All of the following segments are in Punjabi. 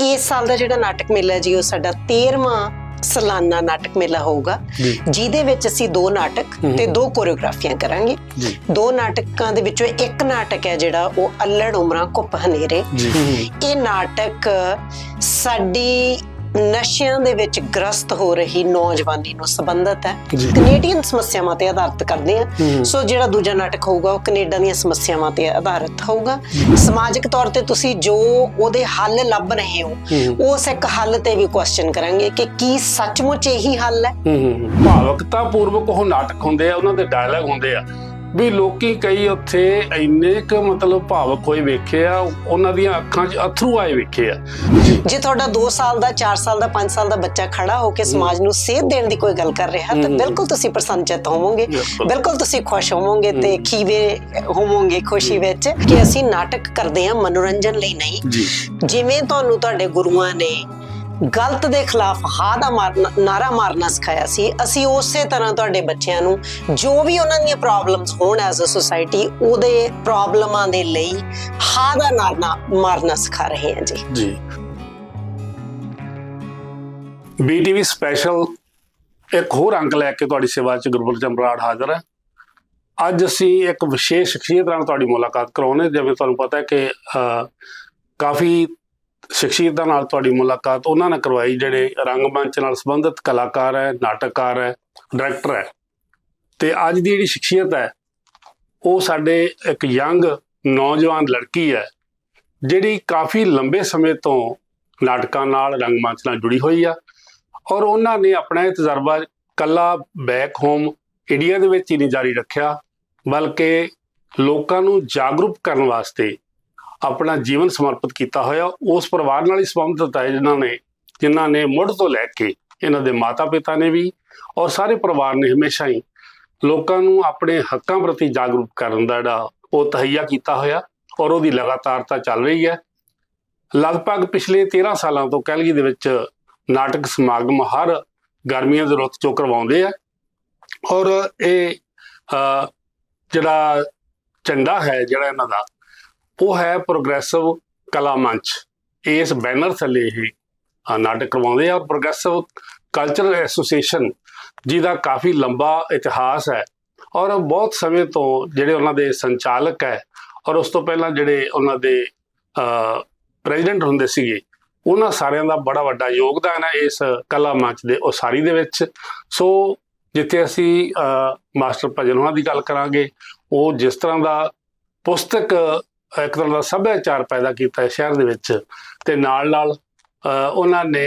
ਇਸ ਸਾਲ ਦਾ ਜਿਹੜਾ ਨਾਟਕ ਮੇਲਾ ਜੀ ਉਹ ਸਾਡਾ 13ਵਾਂ ਸਾਲਾਨਾ ਨਾਟਕ ਮੇਲਾ ਹੋਊਗਾ। ਜਿਹਦੇ ਵਿੱਚ ਅਸੀਂ ਦੋ ਨਾਟਕ। ਤੇ ਦੋ ਕੋਰੀਓਗ੍ਰਾਫੀਆਂ ਕਰਾਂਗੇ। ਦੋ ਨਾਟਕਾਂ ਦੇ ਵਿੱਚੋਂ ਇੱਕ ਨਾਟਕ ਹੈ ਜਿਹੜਾ ਉਹ ਅਲੜ ਉਮਰਾਂ ਕੁੱਪ ਹਨੇਰੇ। ਇਹ ਨਾਟਕ ਸਾਡੀ ਨਸ਼ਿਆਂ ਦੇ ਵਿੱਚ ਗ੍ਰਸਤ ਹੋ ਰਹੀ ਨੌਜਵਾਨੀ ਨੂੰ ਸੰਬੰਧਿਤ ਹੈ। ਕੈਨੇਡੀਅਨ ਸਮੱਸਿਆਵਾਂ ਤੇ ਆਧਾਰਿਤ ਕਰਦੇ ਆ। ਸੋ ਜਿਹੜਾ ਦੂਜਾ ਨਾਟਕ ਹੋਊਗਾ ਉਹ ਕੈਨੇਡਾ ਦੀਆਂ ਸਮੱਸਿਆਵਾਂ ਤੇ ਆਧਾਰਿਤ ਹੋਊਗਾ। ਸਮਾਜਿਕ ਤੌਰ ਤੇ ਤੁਸੀਂ ਜੋ ਉਹਦੇ ਹੱਲ ਲੱਭ ਰਹੇ ਹੋ। ਉਸ ਇੱਕ ਹੱਲ ਤੇ ਵੀ ਕੁਐਸਚਨ ਕਰਾਂਗੇ ਕਿ ਕੀ ਸੱਚਮੁੱਚ ਇਹੀ ਹੱਲ ਹੂੰ। ਭਾਵਕਤਾ ਪੂਰਵਕ ਉਹ ਨਾਟਕ ਹੁੰਦੇ ਆ ਉਹਨਾਂ ਦੇ ਡਾਇਲੌਗ ਹੁੰਦੇ ਆ। ਵੀ ਲੋਕੀ ਕਈ ਉੱਥੇ ਇੰਨੇ ਕੁ ਮਤਲਬ ਭਾਵਕ ਹੋਏ ਵੇਖੇ ਆ ਉਹਨਾਂ ਦੀਆਂ ਅੱਖਾਂ 'ਚ ਅਥਰੂ ਆਏ ਵੇਖੇ ਆ। ਜੇ ਤੁਹਾਡਾ 2 ਸਾਲ ਦਾ 4 ਸਾਲ ਦਾ 5 ਸਾਲ ਦਾ ਬੱਚਾ ਖੜਾ ਹੋ ਕੇ ਸਮਾਜ ਨੂੰ ਸੇਧ ਦੇਣ ਦੀ ਕੋਈ ਗੱਲ ਕਰ ਰਿਹਾ ਤਾਂ। ਬਿਲਕੁਲ ਤੁਸੀਂ ਪ੍ਰਸੰਨਚਿਤ ਹੋਵੋਗੇ। ਬਿਲਕੁਲ। ਤੁਸੀਂ ਖੁਸ਼ ਹੋਵੋਗੇ ਤੇ ਖੀਵੇ ਹੋਵੋਗੇ ਖੁਸ਼ੀ ਵਿੱਚ ਕਿ ਅਸੀਂ ਨਾਟਕ ਕਰਦੇ ਹਾਂ ਮਨੋਰੰਜਨ ਲਈ ਨਹੀਂ। ਜਿਵੇਂ ਤੁਹਾਨੂੰ ਤੁਹਾਡੇ ਗੁਰੂਆਂ ਨੇ ਗਲਤ ਦੇ ਖਿਲਾਫ ਹਾ ਦਾ ਮਾਰਨਾ ਨਾਰਾ ਮਾਰਨਾ ਸਿਖਾਇਆ ਸੀ। ਅਸੀਂ ਉਸੇ ਤਰ੍ਹਾਂ ਤੁਹਾਡੇ ਬੱਚਿਆਂ ਨੂੰ ਜੋ ਵੀ ਉਹਨਾਂ ਦੀਆਂ ਪ੍ਰੋਬਲਮਸ ਹੋਣ ਐਜ਼ ਅ ਸੋਸਾਇਟੀ ਉਹਦੇ ਪ੍ਰੋਬਲਮਾਂ ਦੇ ਲਈ ਹਾਂ ਦਾ ਨਾਰਾ ਮਾਰਨਾ ਸਿਖਾ ਰਹੇ ਹਾਂ ਜੀ। ਜੀ। ਬੀਟੀਵੀ ਸਪੈਸ਼ਲ ਇੱਕ ਹੋਰ ਅੰਕ ਲੈ ਕੇ ਤੁਹਾਡੀ ਸੇਵਾ 'ਚ ਗੁਰਬਲ ਚੰਬਰਾੜ ਹਾਜ਼ਰ ਹੈ। ਅੱਜ ਅਸੀਂ ਇੱਕ ਵਿਸ਼ੇਸ਼ ਸ਼ਖਸੀਅਤ ਨਾਲ ਤੁਹਾਡੀ ਮੁਲਾਕਾਤ ਕਰਾਉਣੇ ਜਿਵੇਂ ਤੁਹਾਨੂੰ ਪਤਾ ਹੈ ਕਿ ਅਹ, ਕਾਫੀ ਸ਼ਖਸੀਅਤਾਂ ਨਾਲ ਤੁਹਾਡੀ ਮੁਲਾਕਾਤ ਉਹਨਾਂ ਨਾਲ ਕਰਵਾਈ, ਜਿਹੜੇ ਰੰਗਮੰਚ ਨਾਲ ਸੰਬੰਧਿਤ ਕਲਾਕਾਰ ਹੈ, ਨਾਟਕਕਾਰ ਹੈ ਡਾਇਰੈਕਟਰ ਹੈ। ਤੇ ਅੱਜ ਦੀ ਜਿਹੜੀ ਸ਼ਖਸੀਅਤ ਹੈ, ਉਹ ਸਾਡੇ ਇੱਕ ਯੰਗ ਨੌਜਵਾਨ ਲੜਕੀ ਹੈ, ਜਿਹੜੀ ਕਾਫੀ ਲੰਬੇ ਸਮੇਂ ਤੋਂ ਨਾਟਕਾਂ ਨਾਲ ਰੰਗਮੰਚ ਨਾਲ ਜੁੜੀ ਹੋਈ ਆ ਔਰ ਉਹਨਾਂ ਨੇ ਆਪਣਾ ਇਹ ਤਜਰਬਾ ਕੱਲਾ ਬੈਕ ਹੋਮ ਇੰਡੀਆ ਦੇ ਵਿੱਚ ਹੀ ਨਹੀਂ ਜਾਰੀ ਰੱਖਿਆ, ਬਲਕਿ ਲੋਕਾਂ ਨੂੰ ਜਾਗਰੂਕ ਕਰਨ ਵਾਸਤੇ ਆਪਣਾ ਜੀਵਨ ਸਮਰਪਿਤ ਕੀਤਾ ਹੋਇਆ, ਉਸ ਪਰਿਵਾਰ ਨਾਲ ਹੀ ਸੰਬੰਧਿਤ ਹੈ ਜਿਨ੍ਹਾਂ ਨੇ ਜਿਨ੍ਹਾਂ ਨੇ ਮੁੱਢ ਤੋਂ ਲੈ ਕੇ ਇਹਨਾਂ ਦੇ ਮਾਤਾ-ਪਿਤਾ ਨੇ ਵੀ ਔਰ ਸਾਰੇ ਪਰਿਵਾਰ ਨੇ ਹਮੇਸ਼ਾ ਹੀ ਲੋਕਾਂ ਨੂੰ ਆਪਣੇ ਹੱਕਾਂ ਪ੍ਰਤੀ ਜਾਗਰੂਕ ਕਰਨ ਦਾ ਜਿਹੜਾ ਉਹ ਤਹਈਆ ਕੀਤਾ ਹੋਇਆ ਔਰ ਉਹਦੀ ਲਗਾਤਾਰਤਾ ਚੱਲ ਰਹੀ ਹੈ। ਲਗਭਗ ਪਿਛਲੇ 13 ਸਾਲਾਂ ਤੋਂ ਕੈਲਗੀ ਦੇ ਵਿੱਚ ਨਾਟਕ ਸਮਾਗਮ ਹਰ ਗਰਮੀਆਂ ਦੇ ਰੁੱਤ ਚੋਂ ਕਰਵਾਉਂਦੇ ਆ ਔਰ ਇਹ ਜਿਹੜਾ ਝੰਡਾ ਹੈ ਜਿਹੜਾ ਇਹਨਾਂ ਦਾ ਉਹ ਹੈ ਪ੍ਰੋਗਰੈਸਿਵ ਕਲਾ ਮੰਚ ਇਸ ਬੈਨਰ ਥੱਲੇ ਇਹ ਨਾਟਕ ਕਰਵਾਉਂਦੇ ਆ। ਔਰ ਪ੍ਰੋਗਰੈਸਿਵ ਕਲਚਰਲ ਐਸੋਸੀਏਸ਼ਨ, ਜਿਹਦਾ ਕਾਫੀ ਲੰਬਾ ਇਤਿਹਾਸ ਹੈ ਔਰ ਬਹੁਤ ਸਮੇਂ ਤੋਂ ਜਿਹੜੇ ਉਹਨਾਂ ਦੇ ਸੰਚਾਲਕ ਹੈ ਔਰ ਉਸ ਤੋਂ ਪਹਿਲਾਂ ਜਿਹੜੇ ਉਹਨਾਂ ਦੇ ਪ੍ਰੈਜ਼ੀਡੈਂਟ ਹੁੰਦੇ ਸੀਗੇ, ਉਹਨਾਂ ਸਾਰਿਆਂ ਦਾ ਬੜਾ ਵੱਡਾ ਯੋਗਦਾਨ ਹੈ ਇਸ ਕਲਾ ਮੰਚ ਦੇ ਉਸਾਰੀ ਦੇ ਵਿੱਚ। ਸੋ ਜਿੱਥੇ ਅਸੀਂ ਮਾਸਟਰ ਭਜਨ ਉਹਨਾਂ ਦੀ ਗੱਲ ਕਰਾਂਗੇ, ਉਹ ਜਿਸ ਤਰ੍ਹਾਂ ਦਾ ਪੁਸਤਕ ਇੱਕ ਤਰ੍ਹਾਂ ਦਾ ਸੱਭਿਆਚਾਰ ਪੈਦਾ ਕੀਤਾ ਹੈ ਸ਼ਹਿਰ ਦੇ ਵਿੱਚ ਤੇ ਨਾਲ ਨਾਲ ਉਹਨਾਂ ਨੇ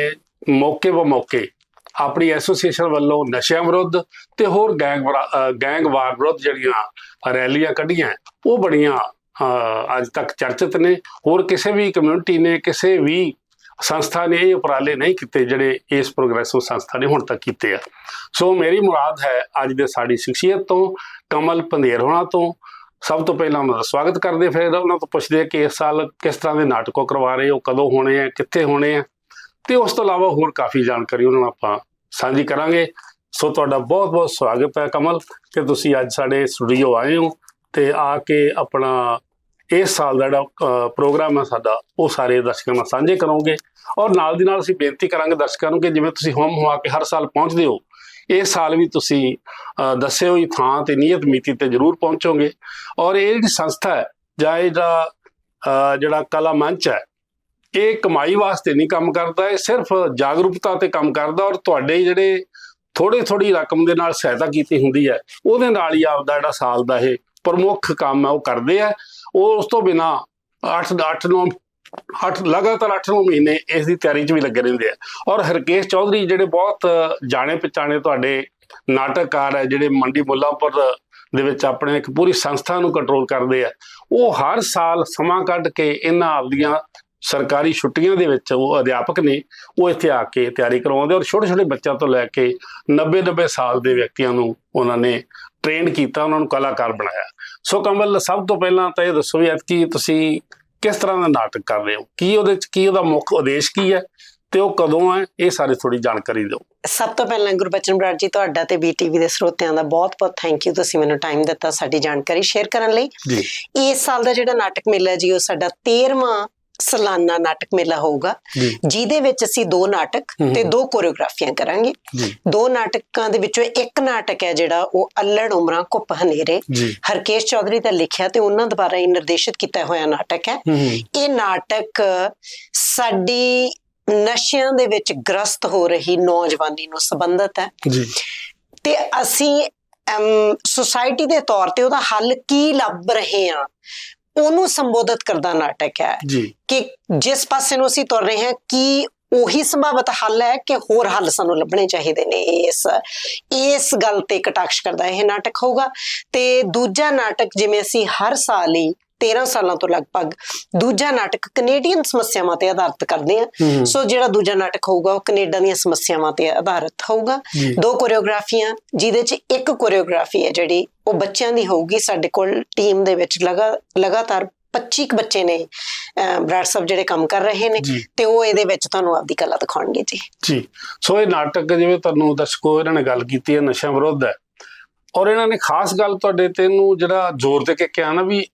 ਮੌਕੇ ਬੋ ਮੌਕੇ ਆਪਣੀ ਐਸੋਸੀਏਸ਼ਨ ਵੱਲੋਂ ਨਸ਼ਿਆਂ ਵਿਰੁੱਧ ਤੇ ਹੋਰ ਗੈਂਗ ਗੈਂਗਵਾਰ ਵਿਰੁੱਧ ਜਿਹੜੀਆਂ ਰੈਲੀਆਂ ਕੱਢੀਆਂ, ਉਹ ਬੜੀਆਂ ਅੱਜ ਤੱਕ ਚਰਚਿਤ ਨੇ। ਹੋਰ ਕਿਸੇ ਵੀ ਕਮਿਊਨਿਟੀ ਨੇ, ਕਿਸੇ ਵੀ ਸੰਸਥਾ ਨੇ ਇਹ ਉਪਰਾਲੇ ਨਹੀਂ ਕੀਤੇ ਜਿਹੜੇ ਇਸ ਪ੍ਰੋਗਰੈਸਿਵ ਸੰਸਥਾ ਨੇ ਹੁਣ ਤੱਕ ਕੀਤੇ ਆ। ਸੋ ਮੇਰੀ ਮੁਰਾਦ ਹੈ ਅੱਜ ਦੇ ਸਾਡੀ ਸ਼ਖਸੀਅਤ ਤੋਂ, ਕਮਲ ਪੰਦੇਰ ਹੋਣਾ ਤੋਂ ਸਭ ਤੋਂ ਪਹਿਲਾਂ ਉਹਨਾਂ ਦਾ ਸਵਾਗਤ ਕਰਦੇ ਫਿਰ ਉਹਨਾਂ ਤੋਂ ਪੁੱਛਦੇ ਆ ਕਿ ਇਸ ਸਾਲ ਕਿਸ ਤਰ੍ਹਾਂ ਦੇ ਨਾਟਕੋ ਕਰਵਾ ਰਹੇ ਹੋ, ਕਦੋਂ ਹੋਣੇ ਆ, ਕਿੱਥੇ ਹੋਣੇ ਆ। ਤੇ ਉਸ ਤੋਂ ਇਲਾਵਾ ਹੋਰ ਕਾਫੀ ਜਾਣਕਾਰੀ ਉਹਨਾਂ ਨਾਲ ਆਪਾਂ ਸਾਂਝੀ ਕਰਾਂਗੇ। ਸੋ ਤੁਹਾਡਾ ਬਹੁਤ ਬਹੁਤ ਸਵਾਗਤ ਹੈ ਕਮਲ ਕਿ ਤੁਸੀਂ ਅੱਜ ਸਾਡੇ ਸਟੂਡੀਓ ਆਏ ਹੋ ਤੇ ਆ ਕੇ ਆਪਣਾ ਇਸ ਸਾਲ ਦਾ ਜਿਹੜਾ ਪ੍ਰੋਗਰਾਮ ਹੈ ਸਾਡਾ, ਉਹ ਸਾਰੇ ਦਰਸ਼ਕਾਂ ਨਾਲ ਸਾਂਝੇ ਕਰੋਗੇ। ਔਰ ਨਾਲ ਦੀ ਨਾਲ ਅਸੀਂ ਬੇਨਤੀ ਕਰਾਂਗੇ ਦਰਸ਼ਕਾਂ ਨੂੰ ਕਿ ਜਿਵੇਂ ਤੁਸੀਂ ਹੋਮ ਹੁਆ ਕੇ ਹਰ ਸਾਲ ਪਹੁੰਚਦੇ ਹੋ ਇਹ ਸਾਲ ਵੀ ਤੁਸੀਂ ਦੱਸੇ ਹੋਈ ਥਾਂ ਤੇ, ਨਿਯਤ ਮਿਤੀ ਤੇ ਜ਼ਰੂਰ ਪਹੁੰਚੋਗੇ। ਔਰ ਇਹ ਜਿਹੜੀ ਸੰਸਥਾ ਹੈ, ਜਾਂ ਇਹਦਾ ਜਿਹੜਾ ਜਿਹੜਾ ਕਲਾ ਮੰਚ ਹੈ, ਇਹ ਕਮਾਈ ਵਾਸਤੇ ਨਹੀਂ ਕੰਮ ਕਰਦਾ, ਇਹ ਸਿਰਫ ਜਾਗਰੂਕਤਾ ਤੇ ਕੰਮ ਕਰਦਾ ਔਰ ਤੁਹਾਡੇ ਜਿਹੜੇ ਥੋੜੀ ਥੋੜੀ ਰਕਮ ਦੇ ਨਾਲ ਸਹਾਇਤਾ ਕੀਤੀ ਹੁੰਦੀ ਹੈ, ਉਹਦੇ ਨਾਲ ਹੀ ਆਪਦਾ ਜਿਹੜਾ ਸਾਲ ਦਾ ਇਹ ਪ੍ਰਮੁੱਖ ਕੰਮ ਹੈ, ਉਹ ਕਰਦੇ ਆ। ਉਹ ਉਸ ਤੋਂ ਬਿਨਾ 8 8 9 ਅੱਠ, ਲਗਾਤਾਰ 8 9 ਮਹੀਨੇ ਇਸ ਦੀ ਤਿਆਰੀ 'ਚ ਵੀ ਲੱਗੇ ਰਹਿੰਦੇ ਆ। ਔਰ ਹਰਕੇਸ਼ ਚੌਧਰੀ ਜਿਹੜੇ ਬਹੁਤ ਜਾਣੇ ਪਛਾਣੇ ਤੁਹਾਡੇ ਨਾਟਕਕਾਰ ਹੈ ਜਿਹੜੇ ਮੰਡੀ ਮੁੱਲਾਂਪੁਰ ਦੇ ਵਿੱਚ ਆਪਣੇ ਇੱਕ ਪੂਰੀ ਸੰਸਥਾ ਨੂੰ ਕੰਟਰੋਲ ਕਰਦੇ ਆ, ਉਹ ਹਰ ਸਾਲ ਸਮਾਂ ਕੱਢ ਕੇ ਇਹਨਾਂ ਆਪਦੀਆਂ ਸਰਕਾਰੀ ਛੁੱਟੀਆਂ ਦੇ ਵਿੱਚ ਉਹ ਅਧਿਆਪਕ ਨੇ, ਉਹ ਇੱਥੇ ਆ ਕੇ ਤਿਆਰੀ ਕਰਵਾਉਂਦੇ ਔਰ ਛੋਟੇ ਛੋਟੇ ਬੱਚਿਆਂ ਤੋਂ ਲੈ ਕੇ 90 90 ਸਾਲ ਦੇ ਵਿਅਕਤੀਆਂ ਨੂੰ ਉਹਨਾਂ ਨੇ ਟ੍ਰੇਨ ਕੀਤਾ, ਉਹਨਾਂ ਨੂੰ ਕਲਾਕਾਰ ਬਣਾਇਆ। ਸੋ ਕਮਲ ਸਭ ਤੋਂ ਪਹਿਲਾਂ ਤਾਂ ਇਹ ਦੱਸੋ ਵੀ ਐਤਕੀ ਤੁਸੀਂ ਕਿਸ ਤਰ੍ਹਾਂ ਦਾ ਨਾਟਕ ਕਰ ਰਹੇ ਹੋ? ਕੀ ਉਹਦੇ ਚ ਕੀ ਉਹਦਾ ਮੁੱਖ ਉਦੇਸ਼ ਕੀ ਹੈ? ਤੇ ਉਹ ਕਦੋਂ ਹੈ? ਇਹ ਸਾਰੇ ਥੋੜੀ ਜਾਣਕਾਰੀ ਦਿਓ। ਸਭ ਤੋਂ ਪਹਿਲਾਂ ਗੁਰਬਚਨ ਬਰਾੜ ਜੀ ਤੁਹਾਡਾ ਤੇ ਬੀਟੀਵੀ ਦੇ ਸਰੋਤਿਆਂ ਦਾ ਬਹੁਤ-ਬਹੁਤ ਥੈਂਕ ਯੂ ਤੁਸੀਂ ਮੈਨੂੰ ਟਾਈਮ ਦਿੱਤਾ ਸਾਡੀ ਜਾਣਕਾਰੀ ਸ਼ੇਅਰ ਕਰਨ ਲਈ। ਜੀ। ਇਸ ਸਾਲ ਦਾ ਜਿਹੜਾ ਨਾਟਕ ਮੇਲਾ ਜੀ ਉਹ ਸਾਡਾ 13ਵਾਂ ਸਾਲਾਨਾ ਨਾਟਕ ਮੇਲਾ ਹੋਊਗਾ। ਜਿਹਦੇ ਵਿੱਚ ਅਸੀਂ ਦੋ ਨਾਟਕ। ਤੇ ਦੋ ਕੋਰੀਓਗ੍ਰਾਫੀਆਂ ਕਰਾਂਗੇ। ਦੋ ਨਾਟਕਾਂ ਦੇ ਵਿੱਚੋਂ ਇੱਕ ਨਾਟਕ ਹੈ ਜਿਹੜਾ ਉਹ ਅੱਲੜ ਉਮਰਾਂ ਕੁੱਪ ਹਨੇਰੇ। ਹਰਕੇਸ਼ ਚੌਧਰੀ ਦਾ ਲਿਖਿਆ ਤੇ ਉਹਨਾਂ ਦੁਆਰਾ ਹੀ ਨਿਰਦੇਸ਼ਿਤ ਕੀਤਾ ਹੋਇਆ ਨਾਟਕ ਹੈ। ਇਹ ਨਾਟਕ ਸਾਡੀ ਨਸ਼ਿਆਂ ਦੇ ਵਿੱਚ ਗ੍ਰਸਤ ਹੋ ਰਹੀ ਨੌਜਵਾਨੀ ਨੂੰ ਸੰਬੰਧਿਤ ਹੈ। ਜੀ। ਤੇ ਅਸੀਂ ਸੁਸਾਇਟੀ ਦੇ ਤੌਰ ਤੇ ਉਹਦਾ ਹੱਲ ਕੀ ਲੱਭ ਰਹੇ ਹਾਂ? ਉਹਨੂੰ ਸੰਬੋਧਿਤ ਕਰਦਾ ਨਾਟਕ ਹੈ ਕਿ ਜਿਸ ਪਾਸੇ ਨੂੰ ਅਸੀਂ ਤੁਰ ਰਹੇ ਹਾਂ ਕੀ ਉਹੀ ਸੰਭਾਵਤ ਹੱਲ ਹੈ ਕਿ ਹੋਰ ਹੱਲ ਸਾਨੂੰ ਲੱਭਣੇ ਚਾਹੀਦੇ ਨੇ ਇਸ ਇਸ ਗੱਲ ਤੇ ਕਟਾਕਸ਼ ਕਰਦਾ ਇਹ ਨਾਟਕ ਹੋਊਗਾ। ਤੇ ਦੂਜਾ ਨਾਟਕ ਜਿਵੇਂ ਅਸੀਂ ਹਰ ਸਾਲ ਹੀ 13 ਸਾਲਾਂ ਤੋਂ ਲਗਭਗ ਦੂਜਾ ਨਾਟਕ ਕੈਨੇਡੀਅਨ ਸਮੱਸਿਆਵਾਂ ਤੇ ਆਧਾਰਿਤ ਕਰਦੇ ਆ। ਸੋ ਜਿਹੜਾ ਦੂਜਾ ਨਾਟਕ ਹੋਊਗਾ ਉਹ ਕੈਨੇਡਾ ਦੀਆਂ ਸਮੱਸਿਆਵਾਂ ਤੇ ਆਧਾਰਿਤ ਹੋਊਗਾ। ਦੋ ਕੋਰੀਓਗ੍ਰਾਫੀਆਂ ਜਿਹਦੇ ਚ ਇੱਕ ਕੋਰੀਓਗ੍ਰਾਫੀ ਹੈ ਜਿਹੜੀ ਉਹ ਬੱਚਿਆਂ ਦੀ ਹੋਊਗੀ। ਸਾਡੇ ਕੋਲ ਟੀਮ ਦੇ ਵਿੱਚ ਲਗਾ ਲਗਾਤਾਰ 25 ਕੁ ਬੱਚੇ ਨੇ ਬਰਾੜ ਸਾਹਿਬ ਜਿਹੜੇ ਕੰਮ ਕਰ ਰਹੇ ਨੇ ਤੇ ਉਹ ਇਹਦੇ ਵਿੱਚ ਤੁਹਾਨੂੰ ਆਪਦੀ ਕਲਾ ਦਿਖਾਉਣਗੇ ਜੀ। ਜੀ। ਸੋ ਇਹ ਨਾਟਕ ਜਿਵੇਂ ਤੁਹਾਨੂੰ ਦਰਸ਼ਕੋ ਇਹਨਾਂ ਨੇ ਗੱਲ ਕੀਤੀ ਹੈ ਨਸ਼ਾ ਵਿਰੋਧ ਹੈ। ਔਰ ਇਹਨਾਂ ਨੇ ਖਾਸ ਗੱਲ ਤੁਹਾਡੇ ਤੇ ਨੂੰ ਜਿਹੜਾ ਜ਼ੋਰ ਦੇ ਕੇ ਕਿਹਾ ਨਾ ਵੀ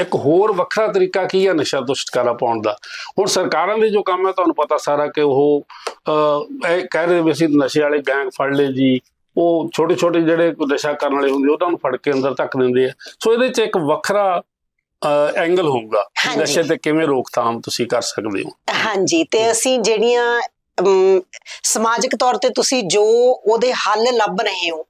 ਇੱਕ ਹੋਰ ਵੱਖਰਾ ਤਰੀਕਾ ਕੀ ਹੈ ਨਸ਼ਾ ਤੋਂ ਛੁਟਕਾਰਾ ਪਾਉਣ ਦਾ? ਹੁਣ ਸਰਕਾਰਾਂ ਦੇ ਜੋ ਕੰਮ ਹੈ ਤੁਹਾਨੂੰ ਪਤਾ ਸਾਰਾ ਕਿ ਉਹ ਇਹ ਕਹਿ ਰਹੇ ਵੀ ਅਸੀਂ ਨਸ਼ੇ ਵਾਲੇ ਗੈਂਗ ਫੜ ਲਏ ਜੀ। ਉਹ ਛੋਟੇ ਛੋਟੇ ਜਿਹੜੇ ਨਸ਼ਾ ਕਰਨ ਵਾਲੇ ਹੁੰਦੇ ਉਹਨਾਂ ਨੂੰ ਫੜ ਕੇ ਅੰਦਰ ਧੱਕ ਦਿੰਦੇ ਆ। ਸੋ ਇਹਦੇ 'ਚ ਇੱਕ ਵੱਖਰਾ ਐਂਗਲ ਹੋਊਗਾ। ਨਸ਼ੇ ਤੇ ਕਿਵੇਂ ਰੋਕਥਾਮ ਤੁਸੀਂ ਕਰ ਸਕਦੇ ਹੋ। ਹਾਂਜੀ ਤੇ ਅਸੀਂ ਜਿਹੜੀਆਂ ਸਮਾਜਿਕ ਤੌਰ ਤੇ ਤੁਸੀਂ ਜੋ ਉਹਦੇ ਹੱਲ ਲੱਭ ਰਹੇ ਹੋ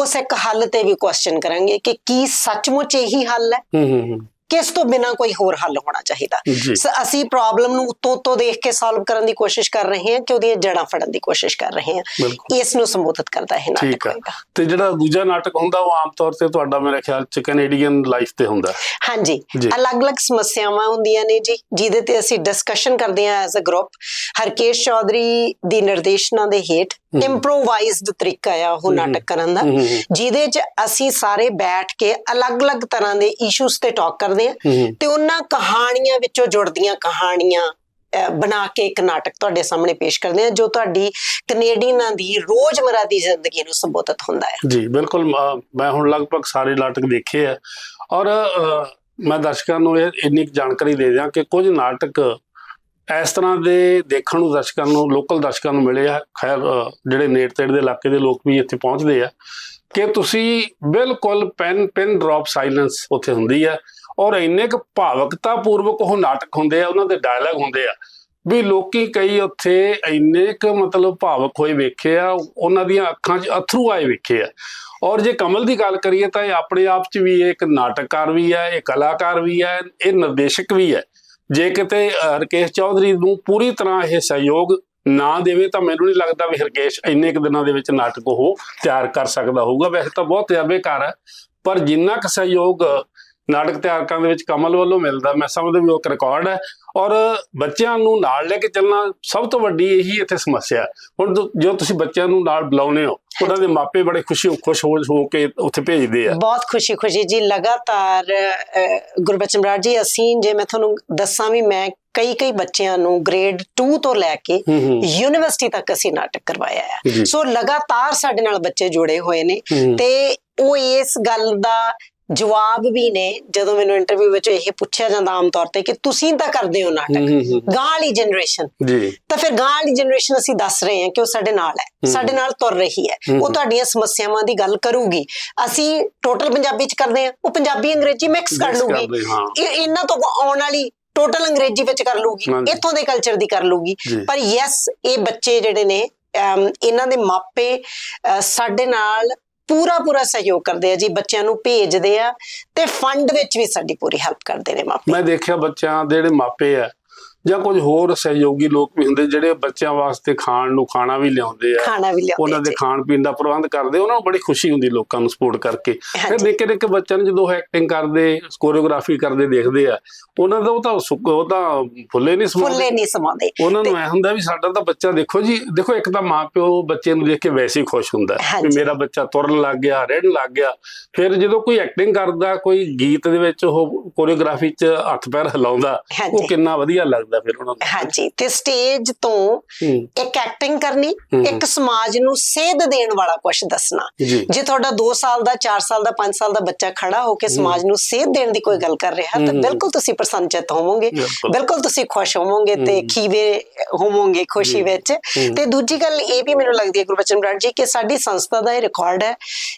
ਉਸ ਇੱਕ ਹੱਲ ਤੇ ਵੀ ਕੁਐਸਚਨ ਕਰਾਂਗੇ ਕਿ ਕੀ ਸੱਚਮੁੱਚ ਇਹੀ ਹੱਲ ਹੈ? ਹੂੰ ਹੂੰ ਹੂੰ। ਕਿਸ ਤੋਂ ਬਿਨਾ ਕੋਈ ਹੋਰ ਹੱਲ ਹੋਣਾ ਚਾਹੀਦਾ? ਅਸੀਂ ਪ੍ਰੋਬਲਮ ਨੂੰ ਉੱਤੋਂ ਉੱਤੋਂ ਦੇਖ ਕੇ ਸੋਲਵ ਕਰਨ ਦੀ ਕੋਸ਼ਿਸ਼ ਕਰ ਰਹੇ ਹਾਂ ਕਿ ਉਹਦੀਆਂ ਜੜ੍ਹਾਂ ਫੜਨ ਦੀ ਕੋਸ਼ਿਸ਼ ਕਰ ਰਹੇ ਹਾਂ। ਇਸ ਨੂੰ ਸੰਬੋਧਿਤ ਕਰਦਾ ਹੈ ਨਾਟਕ ਤੇ ਜਿਹੜਾ ਦੂਜਾ ਨਾਟਕ ਹੁੰਦਾ ਉਹ ਆਮ ਤੌਰ ਤੇ ਤੁਹਾਡਾ ਮੇਰੇ ਖਿਆਲ ਚ ਕੈਨੇਡੀਅਨ ਲਾਈਫ ਤੇ ਹੁੰਦਾ। ਹਾਂਜੀ। ਅਲੱਗ-ਅਲੱਗ ਸਮੱਸਿਆਵਾਂ ਹੁੰਦੀਆਂ ਨੇ ਜੀ ਜਿਹਦੇ ਤੇ ਅਸੀਂ ਡਿਸਕਸ਼ਨ ਕਰਦੇ ਹਾਂ as a group Harkesh Chaudhary ਦੀ ਨਿਰਦੇਸ਼ਨਾ ਦੇ ਹੇਠ। ਇੰਪਰੋਵਾਈਜ਼ਡ ਤਰੀਕਾ ਆ ਉਹ। ਨਾਟਕ ਕਰਨ ਦਾ। ਜਿਹਦੇ 'ਚ ਅਸੀਂ ਸਾਰੇ ਬੈਠ ਕੇ ਅਲੱਗ-ਅਲੱਗ ਤਰ੍ਹਾਂ ਦੇ ਇਸ਼ੂਸ ਤੇ ਟਾਕ ਕਰਦੇ ਹੂੰ ਤੇ ਉਹਨਾਂ ਕਹਾਣੀਆਂ ਵਿੱਚੋਂ ਜੁੜਦੀਆਂ ਕਹਾਣੀਆਂ ਬਣਾ ਕੇ ਇੱਕ ਨਾਟਕ ਤੁਹਾਡੇ ਸਾਹਮਣੇ ਪੇਸ਼ ਕਰਦੇ ਹਾਂ ਜੋ ਤੁਹਾਡੀ ਕੈਨੇਡੀਅਨਾਂ ਦੀ ਰੋਜ਼ਮਰਾ ਦੀ ਜ਼ਿੰਦਗੀ ਨੂੰ ਸੰਬੋਧਿਤ ਹੁੰਦਾ ਹੈ ਜੀ ਬਿਲਕੁਲ ਮੈਂ ਹੁਣ ਲਗਭਗ ਸਾਰੇ ਨਾਟਕ ਦੇਖੇ ਆ। ਔਰ ਮੈਂ ਦਰਸ਼ਕਾਂ ਨੂੰ ਇਹ ਇੰਨੀ ਜਾਣਕਾਰੀ ਦੇ ਦਿਆਂ ਕਿ ਕੁਝ ਨਾਟਕ ਇਸ ਤਰ੍ਹਾਂ ਦੇ ਦੇਖਣ ਨੂੰ, ਦਰਸ਼ਕਾਂ ਨੂੰ ਲੋਕਲ ਦਰਸ਼ਕਾਂ ਨੂੰ ਮਿਲੇ ਆ। ਖੈਰ ਜਿਹੜੇ ਨੇੜੇ ਤੇੜੇ ਦੇ ਇਲਾਕੇ ਦੇ ਲੋਕ ਵੀ ਇੱਥੇ ਪਹੁੰਚਦੇ ਆ ਕਿ ਤੁਸੀਂ ਬਿਲਕੁਲ ਪੈਨ ਪਿਨ ਡ੍ਰੌਪ ਸਾਇਲੈਂਸ ਉੱਥੇ ਹੁੰਦੀ ਆ ਔਰ ਇੰਨੇ ਕੁ ਭਾਵਕਤਾ ਪੂਰਵਕ ਉਹ ਨਾਟਕ ਹੁੰਦੇ ਆ, ਉਹਨਾਂ ਦੇ ਡਾਇਲੌਗ ਹੁੰਦੇ ਆ ਵੀ ਲੋਕੀ ਕਈ ਉੱਥੇ ਇੰਨੇ ਕੁ ਮਤਲਬ ਭਾਵਕ ਹੋਏ ਵੇਖੇ ਆ, ਉਹਨਾਂ ਦੀਆਂ ਅੱਖਾਂ 'ਚ ਅਥਰੂ ਆਏ ਵੇਖੇ ਆ। ਔਰ ਜੇ ਕਮਲ ਦੀ ਗੱਲ ਕਰੀਏ ਤਾਂ ਇਹ ਆਪਣੇ ਆਪ 'ਚ ਵੀ ਇਹ ਇੱਕ ਨਾਟਕਕਾਰ ਵੀ ਹੈ ਇਹ ਕਲਾਕਾਰ ਵੀ ਹੈ ਇਹ ਨਿਰਦੇਸ਼ਕ ਵੀ ਹੈ ਜੇ ਕਿਤੇ ਅਹ, ਰਕੇਸ਼ ਚੌਧਰੀ ਨੂੰ ਪੂਰੀ ਤਰ੍ਹਾਂ ਇਹ ਸਹਿਯੋਗ ਨਾ ਦੇਵੇ ਤਾਂ ਮੈਨੂੰ ਨਹੀਂ ਲੱਗਦਾ ਵੀ ਹਰਕੇਸ਼ ਇੰਨੇ ਕੁ ਦਿਨਾਂ ਦੇ ਵਿੱਚ ਨਾਟਕ ਉਹ ਤਿਆਰ ਕਰ ਸਕਦਾ ਹੋਊਗਾ। ਵੈਸੇ ਤਾਂ ਬਹੁਤ ਤਜਰਬੇਕਾਰ ਹੈ ਪਰ ਜਿੰਨਾ ਕੁ ਸਹਿਯੋਗ ਨਾਟਕ ਤਿਆਰਕਾਂ ਦੇ ਵਿੱਚ ਕਮਲ ਵੱਲੋਂ ਮਿਲਦਾ ਮੈਂ ਸਮਝਦਾ ਵੀ ਉਹ ਇੱਕ ਰਿਕਾਰਡ ਹੈ। ਔਰ ਬੱਚਿਆਂ ਨੂੰ ਨਾਲ ਲੈ ਕੇ ਚੱਲਣਾ ਸਭ ਤੋਂ ਵੱਡੀ ਇਹੀ ਇੱਥੇ ਸਮੱਸਿਆ ਹੁਣ ਜੋ- ਤੁਸੀਂ ਬੱਚਿਆਂ ਨੂੰ ਨਾਲ ਬੁਲਾਉਨੇ ਹੋ ਉਹਨਾਂ ਦੇ ਮਾਪੇ ਬੜੇ ਖੁਸ਼ੀ ਖੁਸ਼ ਹੋ ਕੇ ਉੱਥੇ ਭੇਜਦੇ ਆ। ਬਹੁਤ ਖੁਸ਼ੀ ਖੁਸ਼ੀ ਜੀ ਲਗਾਤਾਰ ਗੁਰਬਚਨ ਰਾਜ ਜੀ ਅਸੀਂ ਜੇ ਮੈਂ ਤੁਹਾਨੂੰ ਦੱਸਾਂ ਵੀ ਮੈਂ ਕਈ ਕਈ ਬੱਚਿਆਂ ਨੂੰ ਗ੍ਰੇਡ 2 ਤੋਂ ਲੈ ਕੇ ਯੂਨੀਵਰਸਿਟੀ ਤੱਕ ਅਸੀਂ ਨਾਟਕ ਕਰਵਾਇਆ ਹੈ। ਸੋ ਲਗਾਤਾਰ ਸਾਡੇ ਨਾਲ ਬੱਚੇ ਜੁੜੇ ਹੋਏ ਨੇ। ਤੇ ਉਹ ਇਸ ਗੱਲ ਦਾ ਜਵਾਬ ਵੀ ਨੇ ਜਦੋਂ ਮੈਨੂੰ ਇੰਟਰਵਿਊ ਵਿੱਚ ਇਹ ਪੁੱਛਿਆ ਜਾਂਦਾ ਆਮ ਤੌਰ ਤੇ ਕਿ ਤੁਸੀਂ ਤਾਂ ਕਰਦੇ ਹੋ ਨਾਟਕ। ਗਾਂ ਵਾਲੀ ਜਨਰੇਸ਼ਨ ਜੀ ਤਾਂ ਫਿਰ ਗਾਂ ਵਾਲੀ ਜਨਰੇਸ਼ਨ ਅਸੀਂ ਦੱਸ ਰਹੇ ਹਾਂ ਕਿ ਉਹ ਸਾਡੇ ਨਾਲ ਹੈ। ਸਾਡੇ ਨਾਲ ਤੁਰ ਰਹੀ ਹੈ। ਉਹ ਤੁਹਾਡੀਆਂ ਸਮੱਸਿਆਵਾਂ ਦੀ ਗੱਲ ਕਰੂਗੀ ਅਸੀਂ ਟੋਟਲ ਪੰਜਾਬੀ ਚ ਕਰਦੇ ਹਾਂ ਉਹ ਪੰਜਾਬੀ ਅੰਗਰੇਜ਼ੀ ਮਿਕਸ ਕਰ ਲੂਗੀ ਇਹ ਇਹਨਾਂ ਤੋਂ ਆਉਣ ਵਾਲੀ ਟੋਟਲ ਅੰਗਰੇਜ਼ੀ ਵਿੱਚ ਕਰ ਲੂਗੀ। ਇੱਥੋਂ ਦੇ ਕਲਚਰ ਦੀ ਕਰ ਲੂਗੀ ਪਰ ਯੈਸ ਇਹ ਬੱਚੇ ਜਿਹੜੇ ਨੇ ਇਹਨਾਂ ਦੇ ਮਾਪੇ ਸਾਡੇ ਨਾਲ ਪੂਰਾ ਪੂਰਾ ਸਹਿਯੋਗ ਕਰਦੇ ਆ ਜੀ, ਬੱਚਿਆਂ ਨੂੰ ਭੇਜਦੇ ਆ ਤੇ ਫੰਡ ਵਿੱਚ ਵੀ ਸਾਡੀ ਪੂਰੀ ਹੈਲਪ ਕਰਦੇ ਨੇ ਮਾਪੇ। ਮੈਂ ਦੇਖਿਆ ਬੱਚਿਆਂ ਦੇ ਜਿਹੜੇ ਮਾਪੇ ਆ ਜਾਂ ਕੁਝ ਹੋਰ ਸਹਿਯੋਗੀ ਲੋਕ ਵੀ ਹੁੰਦੇ ਜਿਹੜੇ ਬੱਚਿਆਂ ਵਾਸਤੇ ਖਾਣ ਨੂੰ ਖਾਣਾ ਵੀ ਲਿਆਉਂਦੇ ਆ। ਖਾਣਾ ਵੀ ਉਹਨਾਂ ਦੇ ਖਾਣ ਪੀਣ ਦਾ ਪ੍ਰਬੰਧ ਕਰਦੇ ਉਹਨਾਂ ਨੂੰ ਬੜੀ ਖੁਸ਼ੀ ਹੁੰਦੀ ਲੋਕਾਂ ਨੂੰ ਸਪੋਰਟ ਕਰਕੇ। ਫਿਰ। ਨਿੱਕੇ ਨਿੱਕੇ ਬੱਚਿਆਂ ਨੂੰ ਜਦੋਂ ਐਕਟਿੰਗ ਕਰਦੇ ਕੋਰੀਓਗ੍ਰਾਫੀ ਕਰਦੇ ਦੇਖਦੇ ਆ ਉਹਨਾਂ ਦਾ ਉਹ ਤਾਂ ਸੁੱਕ- ਉਹ ਤਾਂ ਫੁੱਲੇ ਨਹੀਂ ਫੁੱਲੇ ਸਮਾਉਂਦੇ ਨਹੀਂ ਸਮਾਉਂਦੇ। ਉਹਨਾਂ ਨੂੰ ਐ ਹੁੰਦਾ ਵੀ ਸਾਡਾ ਤਾਂ ਬੱਚਾ ਦੇਖੋ ਜੀ ਦੇਖੋ ਇੱਕ ਤਾਂ ਮਾਪਿਓ ਬੱਚੇ ਨੂੰ ਦੇਖ ਕੇ ਵੈਸੇ ਹੀ ਖੁਸ਼ ਹੁੰਦਾ ਹਾਂਜੀ। ਮੇਰਾ ਬੱਚਾ ਤੁਰਨ ਲੱਗ ਗਿਆ ਰਹਿਣ ਲੱਗ ਗਿਆ। ਫਿਰ ਜਦੋਂ ਕੋਈ ਐਕਟਿੰਗ ਕਰਦਾ ਕੋਈ ਗੀਤ ਦੇ ਵਿੱਚ ਉਹ ਕੋਰੀਓਗ੍ਰਾਫੀ 'ਚ ਹੱਥ ਪੈਰ ਹਿਲਾਉਂਦਾ ਉਹ ਕਿੰਨਾ ਵਧੀਆ ਲੱਗਦਾ। ਜਾਂਦਾ ਫਿਰ ਉਹਨਾਂ ਨੂੰ ਹਾਂਜੀ ਤੇ ਸਟੇਜ ਤੋਂ ਇੱਕ ਐਕਟਿੰਗ ਕਰਨੀ। ਇੱਕ ਸਮਾਜ ਨੂੰ ਸੇਧ ਦੇਣ ਵਾਲਾ ਕੁਝ ਦੱਸਣਾ ਜੀ ਤੁਹਾਡਾ 2 ਸਾਲ ਦਾ 4 ਸਾਲ ਦਾ 5 ਸਾਲ ਦਾ ਬੱਚਾ ਖੜਾ ਹੋ ਕੇ ਸਮਾਜ ਨੂੰ ਸੇਧ ਦੇਣ ਦੀ ਕੋਈ ਗੱਲ ਕਰ ਰਿਹਾ ਤਾਂ। ਬਿਲਕੁਲ ਤੁਸੀਂ ਪ੍ਰਸੰਨਚਿਤ ਹੋਵੋਗੇ ਬਿਲਕੁਲ। ਤੁਸੀਂ ਖੁਸ਼ ਹੋਵੋਗੇ ਤੇ। ਖੀਵੇ ਹੋਵੋਗੇ ਖੁਸ਼ੀ। ਵਿੱਚ। ਤੇ ਦੂਜੀ ਗੱਲ ਇਹ ਵੀ ਮੈਨੂੰ ਲੱਗਦੀ ਹੈ ਗੁਰਬਚਨ ਬਰਾੜ ਜੀ ਕਿ ਸਾਡੀ ਸੰਸਥਾ ਦਾ ਇਹ ਰਿਕਾਰਡ ਹੈ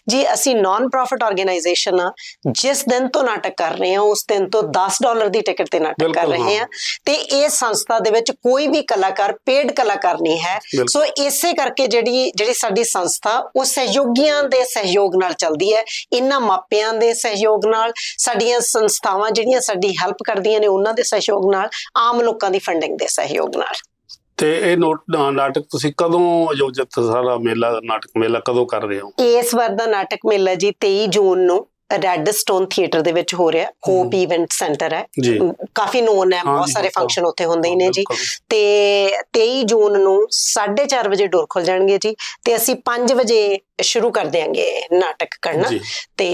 ਜੀ ਅਸੀਂ ਨਾਨ ਪ੍ਰੋਫਿਟ ਆਰਗੇਨਾਈਜੇਸ਼ਨ ਆ ਜਿਸ ਦਿਨ ਤੋਂ ਨਾਟਕ ਕਰ ਰਹੇ ਹਾਂ ਉਸ ਦਿਨ ਤੋਂ 10 ਡਾਲਰ ਦੀ ਟਿਕਟ ਤੇ ਨਾਟਕ ਕਰ ਰਹੇ। ਹਾਂ ਤੇ ਇਹ ਸੰਸਥਾ ਦੇ ਵਿੱਚ ਕੋਈ ਵੀ ਕਲਾਕਾਰ ਪੇਡ ਕਲਾਕਾਰ ਨਹੀਂ ਹੈ। ਸੋ ਇਸੇ ਕਰਕੇ ਜਿਹੜੀ ਜਿਹੜੀ ਸਾਡੀ ਸੰਸਥਾ ਉਹ ਸਹਿਯੋਗੀਆਂ ਦੇ ਸਹਿਯੋਗ ਨਾਲ ਚੱਲਦੀ ਹੈ। ਇਹਨਾਂ ਮਾਪਿਆਂ ਦੇ ਸਹਿਯੋਗ ਨਾਲ ਸਾਡੀਆਂ ਸੰਸਥਾਵਾਂ ਜਿਹੜੀਆਂ ਸਾਡੀ ਹੈਲਪ ਕਰਦੀਆਂ ਨੇ ਉਹਨਾਂ ਦੇ ਸਹਿਯੋਗ ਨਾਲ ਆਮ ਲੋਕਾਂ ਦੀ ਫੰਡਿੰਗ ਦੇ ਸਹਿਯੋਗ ਨਾਲ। ਤੇ ਇਹ ਨੋਟ ਨਾਟਕ ਤੁਸੀਂ ਕਦੋਂ ਆਯੋਜਿਤ ਸਾਰਾ ਮੇਲਾ ਨਾਟਕ ਮੇਲਾ ਕਦੋਂ ਕਰ ਰਹੇ ਹੋ? ਇਸ ਵਾਰ ਦਾ ਨਾਟਕ ਮੇਲਾ ਜੀ 23 ਜੂਨ ਨੂੰ। ਰੈੱਡ ਸਟੋਨ ਥੀਏਟਰ ਦੇ ਵਿੱਚ ਹੋ ਰਿਹਾ ਹੋਪ ਇਵੈਂਟ ਸੈਂਟਰ ਹੈ। ਕਾਫੀ ਨੋਨ ਹੈ। ਬਹੁਤ ਸਾਰੇ। ਫੰਕਸ਼ਨ ਉੱਥੇ ਹੁੰਦੇ ਹੀ ਨੇ ਜੀ। ਤੇ 23 ਜੂਨ ਨੂੰ 4:30 ਵਜੇ ਡੋਰ ਖੁੱਲ ਜਾਣਗੇ ਜੀ। ਤੇ ਅਸੀਂ 5 ਵਜੇ ਸ਼ੁਰੂ ਕਰ ਦਿਆਂਗੇ ਨਾਟਕ ਕਰਨਾ। ਤੇ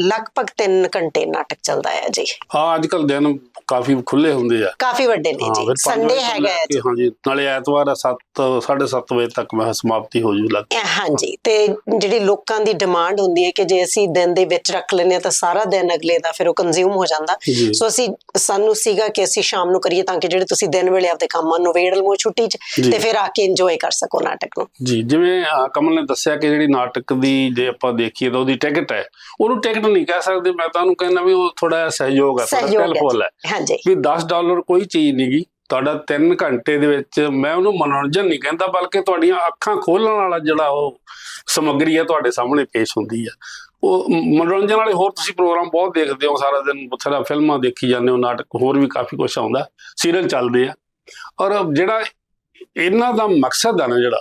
ਲਗਭਗ 3 ਘੰਟੇ ਨਾਟਕ ਚੱਲਦਾ ਹੈ ਜੀ। ਹਾਂ ਅੱਜ ਕੱਲ ਦਿਨ ਕਾਫੀ ਖੁੱਲੇ ਹੁੰਦੇ ਆ। ਕਾਫੀ ਵੱਡੇ ਨੇ ਜੀ। ਸੰਡੇ ਹੈਗਾ ਹੈ ਹਾਂਜੀ ਨਾਲੇ ਐਤਵਾਰ 7 7:30 ਵਜੇ ਤੱਕ ਮੈਂ ਸਮਾਪਤੀ ਹੋ ਜੂ ਲੱਗ ਹਾਂਜੀ ਤੇ ਜਿਹੜੀ ਲੋਕਾਂ ਦੀ ਡਿਮਾਂਡ ਹੁੰਦੀ ਹੈ ਕਿ ਜੇ ਅਸੀਂ ਦਿਨ ਦੇ ਵਿੱਚ ਰੱਖ ਹਾਂ ਤਾਂ ਸਾਰਾ ਦਿਨ ਅਗਲੇ ਦਾ ਫਿਰ ਉਹ ਕੰਜ਼ਿਊਮ ਹੋ ਜਾਂਦਾ। ਸੋ ਅਸੀਂ ਸਾਨੂੰ ਸੀਗਾ ਕਿ ਅਸੀਂ ਸ਼ਾਮ ਨੂੰ ਕਰੀਏ ਤਾਂ ਕਿ ਜਿਹੜੇ ਤੁਸੀਂ ਦਿਨ ਵੇਲੇ ਆਪਦੇ ਕੰਮਾਂ ਨੂੰ ਵੇੜ ਲਵੋ ਛੁੱਟੀ 'ਚ। ਤੇ ਫਿਰ ਆ ਕੇ ਇੰਜੋਏ ਕਰ ਸਕੋ ਨਾਟਕ ਨੂੰ। ਜੀ ਜਿਵੇਂ ਕਮਲ ਨੇ ਦੱਸਿਆ ਕਿ ਜਿਹੜੀ ਨਾਟਕ ਦੀ ਜੇ ਆਪਾਂ ਦੇਖੀਏ ਤਾਂ ਉਹਦੀ ਟਿਕਟ ਹੈ। ਉਹਨੂੰ ਟਿਕਟ ਨਹੀਂ ਕਹਿ ਸਕਦੇ ਮੈਂ ਤਾਂ ਉਹਨੂੰ ਕਹਿੰਦਾ ਵੀ ਉਹ ਥੋੜਾ ਜਿਹਾ ਸਹਿਯੋਗ ਹੈ ਥੋੜਾ ਹੈਲਪਫੁਲ ਹੈ ਹਾਂਜੀ। ਵੀ 10 ਡਾਲਰ ਕੋਈ ਚੀਜ਼ ਨਹੀਂਗੀ ਤੁਹਾਡਾ 3 ਘੰਟੇ ਦੇ ਵਿੱਚ ਮੈਂ ਉਹਨੂੰ ਮਨੋਰੰਜਨ ਨਹੀਂ ਕਹਿੰਦਾ, ਬਲਕਿ ਤੁਹਾਡੀਆਂ ਅੱਖਾਂ ਖੋਲਣ ਵਾਲਾ ਜਿਹੜਾ ਉਹ ਸਮੱਗਰੀ ਹੈ ਤੁਹਾਡੇ ਸਾਹਮਣੇ ਪੇਸ਼ ਹੁੰਦੀ ਆ। ਉਹ ਮਨੋਰੰਜਨ ਵਾਲੇ ਹੋਰ ਤੁਸੀਂ ਪ੍ਰੋਗਰਾਮ ਬਹੁਤ ਦੇਖਦੇ ਹੋ, ਸਾਰਾ ਦਿਨ ਬਥੇਰਾ ਫਿਲਮਾਂ ਦੇਖੀ ਜਾਂਦੇ ਹੋ, ਨਾਟਕ ਹੋਰ ਵੀ ਕਾਫੀ ਕੁਝ ਆਉਂਦਾ, ਸੀਰੀਅਲ ਚੱਲਦੇ ਆ। ਔਰ ਜਿਹੜਾ ਇਹਨਾਂ ਦਾ ਮਕਸਦ ਆ ਨਾ ਜਿਹੜਾ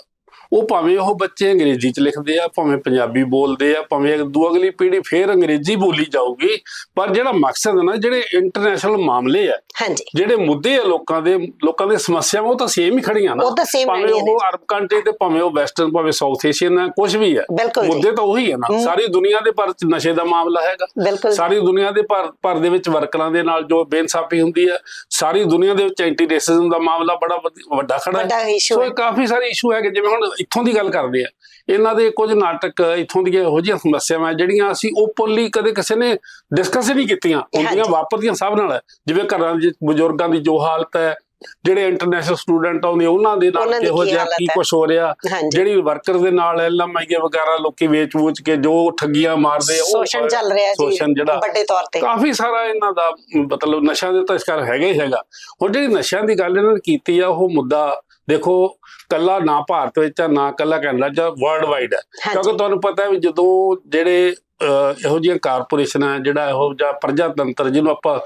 ਉਹ ਭਾਵੇਂ ਉਹ ਬੱਚੇ ਅੰਗਰੇਜ਼ੀ ਚ ਲਿਖਦੇ ਆ ਭਾਵੇਂ ਪੰਜਾਬੀ ਬੋਲਦੇ ਆ ਭਾਵੇਂ ਦੂ ਅਗਲੀ ਪੀੜ੍ਹੀ ਫੇਰ ਅੰਗਰੇਜ਼ੀ ਬੋਲੀ ਜਾਊਗੀ ਪਰ ਜਿਹੜਾ ਮਕਸਦ ਹੈ ਨਾ ਜਿਹੜੇ ਇੰਟਰਨੈਸ਼ਨਲ ਮਾਮਲੇ ਆ ਜਿਹੜੇ ਮੁੱਦੇ ਆ ਲੋਕਾਂ ਦੇ ਲੋਕਾਂ ਦੇ ਸਮੱਸਿਆਵਾਂ ਉਹ ਤਾਂ ਸੇਮ ਹੀ ਖੜੀਆਂ ਨਾ। ਭਾਵੇਂ। ਉਹ ਅਰਬ ਕੰਟਰੀ ਤੇ ਭਾਵੇਂ ਉਹ ਵੈਸਟਰਨ ਭਾਵੇਂ ਸਾਊਥ ਏਸ਼ੀਅਨ ਹੈ ਕੁਝ ਵੀ ਜੀ। ਮੁੱਦੇ ਤਾਂ ਉਹੀ ਹੈ ਨਾ। ਸਾਰੀ ਦੁਨੀਆ ਦੇ ਪਰ ਨਸ਼ੇ ਦਾ ਮਾਮਲਾ ਹੈਗਾ। ਸਾਰੀ ਦੁਨੀਆ ਦੇ ਭਰ ਭਰ ਦੇ ਵਿੱਚ ਵਰਕਰਾਂ ਦੇ ਨਾਲ ਜੋ ਬੇਇਨਸਾਫੀ ਹੁੰਦੀ ਹੈ ਸਾਰੀ ਦੁਨੀਆ ਦੇ ਵਿੱਚ ਐਂਟੀ ਰੇਸਿਜ਼ਮ ਦਾ ਮਾਮਲਾ ਬੜਾ ਵੱਡਾ ਖੜਾ ਹੈ। ਸੋ ਕਾਫੀ ਸਾਰੇ ਇਸ਼ੂ ਹੈਗੇ। ਜਿਵੇਂ ਹੁਣ ਇੱਥੋਂ ਦੀ ਗੱਲ ਕਰਦੇ ਆ ਇਹਨਾਂ ਦੇ ਕੁਝ ਨਾਟਕ ਇੱਥੋਂ ਦੀਆਂ ਇਹੋ ਜਿਹੀਆਂ ਸਮੱਸਿਆਵਾਂ ਜਿਹੜੀਆਂ ਅਸੀਂ ਓਪਨਲੀ ਕਦੇ ਕਿਸੇ ਨੇ ਡਿਸਕਸ ਨਹੀਂ ਕੀਤੀਆਂ ਹੁੰਦੀਆਂ। ਵਾਪਰਦੀਆਂ ਸਭ ਨਾਲ। ਜਿਵੇਂ ਘਰਾਂ ਦੇ ਬਜ਼ੁਰਗਾਂ ਦੀ ਜੋ ਹਾਲਤ ਹੈ ਜਿਹੜੇ ਇੰਟਰਨੈਸ਼ਨਲ ਸਟੂਡੈਂਟ ਆਉਂਦੇ ਉਹਨਾਂ ਦੇ ਨਾਲ ਕਿਹੋ ਜਿਹਾ ਕੀ। ਕੁਝ ਹੋ ਰਿਹਾ ਜਿਹੜੀ ਵਰਕਰ ਦੇ ਨਾਲ ਐਲਐਮਆਈ ਵਗੈਰਾ ਲੋਕੀ ਵੇਚ-ਵੂਚ ਕੇ ਜੋ ਠੱਗੀਆਂ ਮਾਰਦੇ ਉਹ ਸ਼ੋਸ਼ਣ ਚੱਲ ਰਿਹਾ ਜੀ ਸ਼ੋਸ਼ਣ ਜਿਹੜਾ ਵੱਡੇ ਤੌਰ ਤੇ ਕਾਫੀ ਸਾਰਾ ਇਹਨਾਂ ਦਾ ਮਤਲਬ ਨਸ਼ਿਆਂ ਦੇ ਤਾਂ ਸ਼ਿਕਾਰ ਹੈਗਾ ਹੀ ਹੈਗਾ ਹੁਣ ਜਿਹੜੀ ਨਸ਼ਿਆਂ ਦੀ ਗੱਲ ਇਹਨਾਂ ਨੇ ਕੀਤੀ ਆ ਉਹ ਮੁੱਦਾ ਦੇਖੋ ਕੱਲਾ ਨਾ ਭਾਰਤ ਵਿੱਚ ਆ ਨਾ ਕੱਲਾ ਕੈਨੇਡਾ ਚ ਵਰਲਡ ਵਾਈਡ ਹੈ ਕਿਉਂਕਿ ਤੁਹਾਨੂੰ ਪਤਾ ਹੈ ਵੀ ਜਦੋਂ ਜਿਹੜੇ ਇਹੋ ਜਿਹੀਆਂ ਕਾਰਪੋਰੇਸ਼ਨਾਂ ਜਿਹੜਾ ਇਹੋ ਜਿਹਾ ਪ੍ਰਜਾ ਤੰਤਰ ਜਿਹਨੂੰ ਆਪਾਂ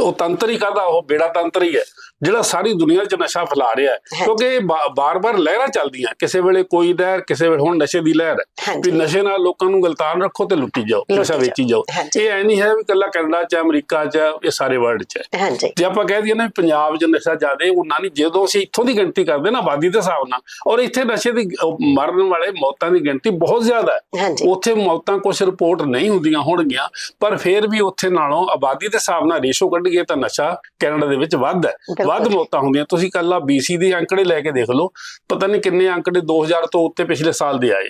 ਉਹ ਤੰਤਰ ਹੀ ਕਾਹਦਾ ਉਹ ਬੇੜਾ ਤੰਤਰ ਹੀ ਹੈ। ਜਿਹੜਾ ਸਾਰੀ ਦੁਨੀਆ 'ਚ ਨਸ਼ਾ ਫੈਲਾ ਰਿਹਾ ਹੈ। ਕਿਉਂਕਿ ਬਾਰ-ਬਾਰ ਲਹਿਰਾਂ ਚੱਲਦੀਆਂ ਕਿਸੇ ਵੇਲੇ ਕੋਈ ਲਹਿਰ ਕਿਸੇ ਵੇਲੇ ਹੁਣ ਨਸ਼ੇ ਦੀ ਲਹਿਰ ਹੈ। ਵੀ ਨਸ਼ੇ ਨਾਲ ਲੋਕਾਂ ਨੂੰ ਗਲਤਾਨ ਰੱਖੋ ਤੇ ਲੁੱਟੀ ਜਾਓ ਨਸ਼ਾ ਵੇਚੀ ਜਾਓ। ਇਹ ਐ ਨਹੀਂ ਹੈ ਵੀ ਕੱਲਾ ਕੈਨੇਡਾ ਚ ਅਮਰੀਕਾ ਚ ਇਹ ਸਾਰੇ ਵਰਲਡ ਚ ਹੈ। ਜੇ ਆਪਾਂ ਕਹਿ ਦਈਏ ਨਾ ਪੰਜਾਬ 'ਚ ਨਸ਼ਾ ਜ਼ਿਆਦੇ ਉਹਨਾਂ ਨਹੀਂ ਜਦੋਂ ਅਸੀਂ ਇੱਥੋਂ ਦੀ ਗਿਣਤੀ ਕਰਦੇ ਨਾ ਆਬਾਦੀ ਦੇ ਹਿਸਾਬ ਨਾਲ ਔਰ ਇੱਥੇ ਨਸ਼ੇ ਦੀ ਮਰਨ ਵਾਲੇ ਮੌਤਾਂ ਦੀ ਗਿਣਤੀ ਬਹੁਤ ਜ਼ਿਆਦਾ ਹੈ। ਉੱਥੇ ਮੌਤਾਂ ਕੁਝ ਰਿਪੋਰਟ ਨਹੀਂ ਹੁੰਦੀਆਂ ਹੋਣਗੀਆਂ ਪਰ ਫਿਰ ਵੀ ਉੱਥੇ ਨਾਲੋਂ ਆਬਾਦੀ ਦੇ ਹਿਸਾਬ ਨਾਲ ਰੇਸ਼ੋ ਕੱਢੀਏ ਤਾਂ ਨਸ਼ਾ ਕੈਨੇਡਾ ਦੇ ਵਿੱਚ ਵੱਧ ਹੈ। ਵੱਧ ਮੌਤਾਂ ਹੁੰਦੀਆਂ। ਤੁਸੀਂ ਕੱਲਾ BC ਦੇ ਅੰਕੜੇ ਲੈ ਕੇ ਦੇਖ ਲਓ। ਪਤਾ ਨਹੀਂ ਕਿੰਨੇ ਅੰਕੜੇ 2000 ਤੋਂ ਉੱਤੇ ਪਿਛਲੇ ਸਾਲ ਦੇ ਆਏ।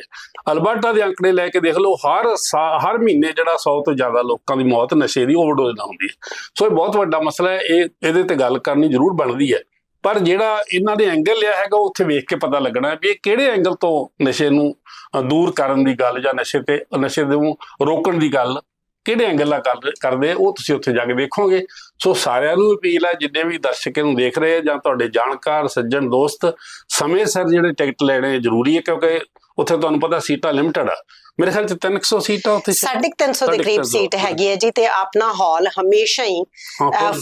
ਅਲਬਰਟਾ ਦੇ ਅੰਕੜੇ ਲੈ ਕੇ ਦੇਖ ਲਓ ਹਰ ਹਰ ਮਹੀਨੇ ਜਿਹੜਾ 100 ਤੋਂ ਜ਼ਿਆਦਾ ਲੋਕਾਂ ਦੀ ਮੌਤ ਨਸ਼ੇ ਦੀ ਓਵਰਡੋਜ਼ ਨਾਲ ਹੁੰਦੀ ਹੈ। ਸੋ ਇਹ ਬਹੁਤ ਵੱਡਾ ਮਸਲਾ ਹੈ। ਇਹ ਇਹਦੇ ਤੇ ਗੱਲ ਕਰਨੀ ਜ਼ਰੂਰ ਬਣਦੀ ਹੈ। ਪਰ ਜਿਹੜਾ ਇਹਨਾਂ ਦੇ ਐਂਗਲ ਲਿਆ ਹੈਗਾ ਉਹ ਉੱਥੇ ਵੇਖ ਕੇ ਪਤਾ ਲੱਗਣਾ ਹੈ ਵੀ ਇਹ ਕਿਹੜੇ ਐਂਗਲ ਤੋਂ ਨਸ਼ੇ ਨੂੰ ਦੂਰ ਕਰਨ ਦੀ ਗੱਲ ਜਾਂ ਨਸ਼ੇ ਤੇ ਨਸ਼ੇ ਨੂੰ ਰੋਕਣ ਦੀ ਗੱਲ ਕਿਹੜੇ ਐਂਗਲ ਨਾਲ ਕਰ- ਕਰਦੇ ਉਹ ਤੁਸੀਂ ਉੱਥੇ ਜਾ ਕੇ ਦੇਖੋਗੇ ਸੋ ਸਾਰਿਆਂ ਨੂੰ ਅਪੀਲ ਹੈ, ਜਿੰਨੇ ਵੀ ਦਰਸ਼ਕ ਨੂੰ ਦੇਖ ਰਹੇ ਆ ਜਾਂ ਤੁਹਾਡੇ ਜਾਣਕਾਰ, ਸੱਜਣ, ਦੋਸਤ, ਸਮੇਂ ਸਿਰ ਜਿਹੜੇ ਟਿਕਟ ਲੈਣੇ ਜ਼ਰੂਰੀ ਹੈ ਕਿਉਂਕਿ ਉੱਥੇ ਤੁਹਾਨੂੰ ਪਤਾ ਸੀਟਾਂ ਲਿਮਟਿਡ ਆ। ਮੇਰੇ ਖਿਆਲ ਚ 300 ਸੀਟਾਂ ਉੱਥੇ ਸੀ। ਸਾਢੇ ਕੁ ਤਿੰਨ ਸੌ ਦੇ ਸਾਢੇ ਕੁ ਕਰੀਬ ਸੀਟ ਹੈਗੀ ਹੈ ਜੀ ਤੇ ਆਪਣਾ ਹਾਲ ਹਮੇਸ਼ਾ ਹੀ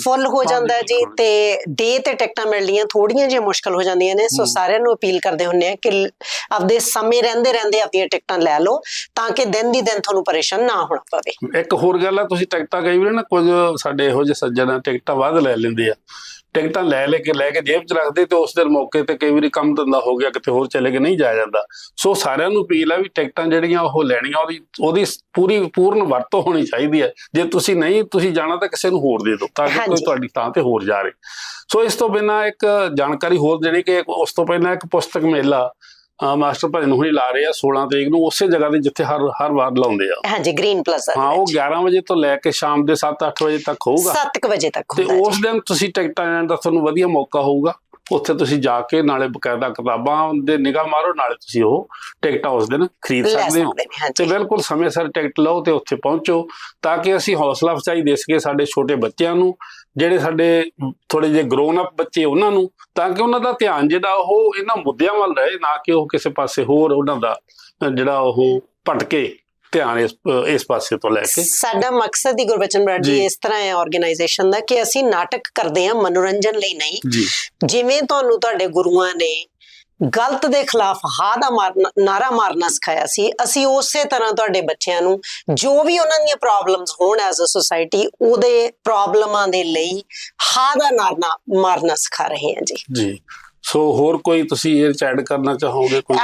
ਫੁੱਲ ਹੋ ਜਾਂਦਾ ਜੀ। ਤੇ ਡੇ ਤੇ ਟਿਕਟਾਂ ਮਿਲਣੀਆਂ ਥੋੜੀਆਂ ਜਿਹੀਆਂ ਮੁਸ਼ਕਲ ਹੋ ਜਾਂਦੀਆਂ ਨੇ ਸੋ। ਸਾਰਿਆਂ ਨੂੰ ਅਪੀਲ ਕਰਦੇ ਹੁੰਨੇ ਆ ਕਿ ਆਪਦੇ ਸਮੇਂ ਰਹਿੰਦੇ ਰਹਿੰਦੇ ਆਪਣੀਆਂ ਟਿਕਟਾਂ ਲੈ ਲਓ ਤਾਂ ਕਿ ਦਿਨ ਦੀ ਦਿਨ ਤੁਹਾਨੂੰ ਪਰੇਸ਼ਾਨ ਨਾ ਹੋਣਾ ਪਵੇ ਇੱਕ ਹੋਰ ਗੱਲ ਆ ਤੁਸੀਂ ਟਿਕਟਾਂ ਕਈ ਵਾਰ ਨਾ ਕੁਝ ਸਾਡੇ ਇਹੋ ਜਿਹੇ ਸੱਜਣ ਟਿਕਟਾਂ ਵੱਧ ਲੈ ਲੈਂਦੇ ਆ ਟਿਕਟਾਂ ਲੈ ਲੈ ਕੇ ਲੈ ਕੇ ਜੇਬ 'ਚ ਰੱਖਦੇ ਤੇ ਉਸ ਦਿਨ ਮੌਕੇ ਤੇ ਕਈ ਵਾਰੀ ਕੰਮ ਧੰਦਾ ਹੋ ਗਿਆ ਕਿਤੇ ਹੋਰ ਚਲੇ ਗਏ ਨਹੀਂ ਜਾਇਆ ਜਾਂਦਾ। ਸੋ ਸਾਰਿਆਂ ਨੂੰ ਅਪੀਲ ਹੈ ਵੀ ਟਿਕਟਾਂ ਜਿਹੜੀਆਂ ਉਹ ਲੈਣੀਆਂ ਉਹਦੀ ਉਹਦੀ ਪੂਰੀ ਪੂਰਨ ਵਰਤੋਂ ਹੋਣੀ ਚਾਹੀਦੀ ਹੈ। ਜੇ ਤੁਸੀਂ ਨਹੀਂ ਤੁਸੀਂ ਜਾਣਾ ਤਾਂ ਕਿਸੇ ਨੂੰ ਹੋਰ ਦੇ ਦਿਓ ਤਾਂ ਕਿ ਕੋਈ। ਤੁਹਾਡੀ ਥਾਂ ਤੇ ਹੋਰ ਜਾਵੇ ਸੋ ਇਸ ਤੋਂ ਬਿਨਾਂ ਇੱਕ ਜਾਣਕਾਰੀ ਹੋਰ ਜਿਹੜੀ ਕਿ ਉਸ ਤੋਂ ਪਹਿਲਾਂ ਇੱਕ ਪੁਸਤਕ ਮੇਲਾ ਮਾਸਟਰ ਭਜਨ ਹੁਣੀ ਲਾ ਰਹੇ ਆ 16 ਤਰੀਕ ਨੂੰ ਉਸੇ ਜਗ੍ਹਾ ਤੇ ਜਿੱਥੇ ਹਰ ਹਰ ਵਾਰ ਲਾਉਂਦੇ ਆ। ਹਾਂਜੀ ਗ੍ਰੀਨ ਪਲਾਜ਼ਾ ਹਾਂ ਉਹ 11 ਵਜੇ ਤੋਂ ਲੈ ਕੇ ਸ਼ਾਮ ਦੇ 7-8 ਵਜੇ ਤੱਕ ਹੋਊਗਾ। 7 ਵਜੇ ਤੱਕ ਤੇ ਉਸ ਦਿਨ ਤੁਸੀਂ ਟਿਕਟਾਂ ਲੈਣ ਦਾ ਤੁਹਾਨੂੰ ਵਧੀਆ ਮੌਕਾ ਹੋਊਗਾ। ਉੱਥੇ ਤੁਸੀਂ ਜਾ ਕੇ ਨਾਲੇ ਬਕਾਇਦਾ ਕਿਤਾਬਾਂ ਦੇ ਨਿਗਾਹ ਮਾਰੋ ਨਾਲੇ ਤੁਸੀਂ ਉਹ ਟਿਕਟਾਂ ਉਸ ਦਿਨ ਖਰੀਦ ਸਕਦੇ ਹੋ। ਤੇ ਬਿਲਕੁਲ ਸਮੇਂ ਸਿਰ ਟਿਕਟ ਲਓ ਤੇ ਉੱਥੇ ਪਹੁੰਚੋ ਤਾਂ ਕਿ ਅਸੀਂ ਹੌਸਲਾ ਅਫਜ਼ਾਈ ਦੇ ਸਕੀਏ ਸਾਡੇ ਛੋਟੇ ਬੱਚਿਆਂ ਨੂੰ। ਜਿਹੜੇ ਸਾਡੇ ਥੋੜੇ ਜਿਹੇ ਗਰੋਨ ਅਪ ਬੱਚੇ ਉਹਨਾਂ ਨੂੰ ਤਾਂ ਕਿ ਉਹਨਾਂ ਦਾ ਧਿਆਨ ਜਿਹੜਾ ਉਹ ਇਹਨਾਂ ਮੁੱਦਿਆਂ ਵੱਲ ਰਹੇ ਨਾ ਕਿ ਉਹ ਕਿਸੇ ਪਾਸੇ ਹੋਰ ਉਹਨਾਂ ਦਾ ਜਿਹੜਾ ਉਹ ਭਟਕੇ ਧਿਆਨ ਇਸ ਇਸ ਪਾਸੇ ਤੋਂ ਲੈ ਕੇ। ਸਾਡਾ ਮਕਸਦ ਹੀ ਗੁਰਬਚਨ ਬਰਾੜ ਜੀ। ਇਸ ਤਰ੍ਹਾਂ ਹੈ ਆਰਗੇਨਾਈਜੇਸ਼ਨ ਦਾ ਕਿ ਅਸੀਂ ਨਾਟਕ ਕਰਦੇ ਹਾਂ ਮਨੋਰੰਜਨ ਲਈ ਨਹੀਂ। ਜਿਵੇਂ ਤੁਹਾਨੂੰ ਤੁਹਾਡੇ ਗੁਰੂਆਂ ਨੇ ਗਲਤ ਦੇ ਖਿਲਾਫ ਹਾਂ ਦਾ ਮਾਰਨਾ ਨਾਰਾ ਮਾਰਨਾ ਸਿਖਾਇਆ ਸੀ। ਅਸੀਂ ਉਸੇ ਤਰ੍ਹਾਂ ਤੁਹਾਡੇ ਬੱਚਿਆਂ ਨੂੰ ਜੋ ਵੀ ਉਹਨਾਂ ਦੀਆਂ ਪ੍ਰੋਬਲਮਸ ਹੋਣ ਐਜ਼ ਅ ਸੋਸਾਇਟੀ ਉਹਦੇ ਪ੍ਰੋਬਲਮਾਂ ਦੇ ਲਈ ਹਾਂ ਦਾ ਨਾਰਾ ਮਾਰਨਾ ਸਿਖਾ ਰਹੇ ਹਾਂ ਜੀ। ਜੀ। ਸੋ ਹੋਰ ਕੋਈ ਤੁਸੀਂ ਇਹ ਐਡ ਕਰਨਾ ਚਾਹੋਗੇ ਕੋਈ?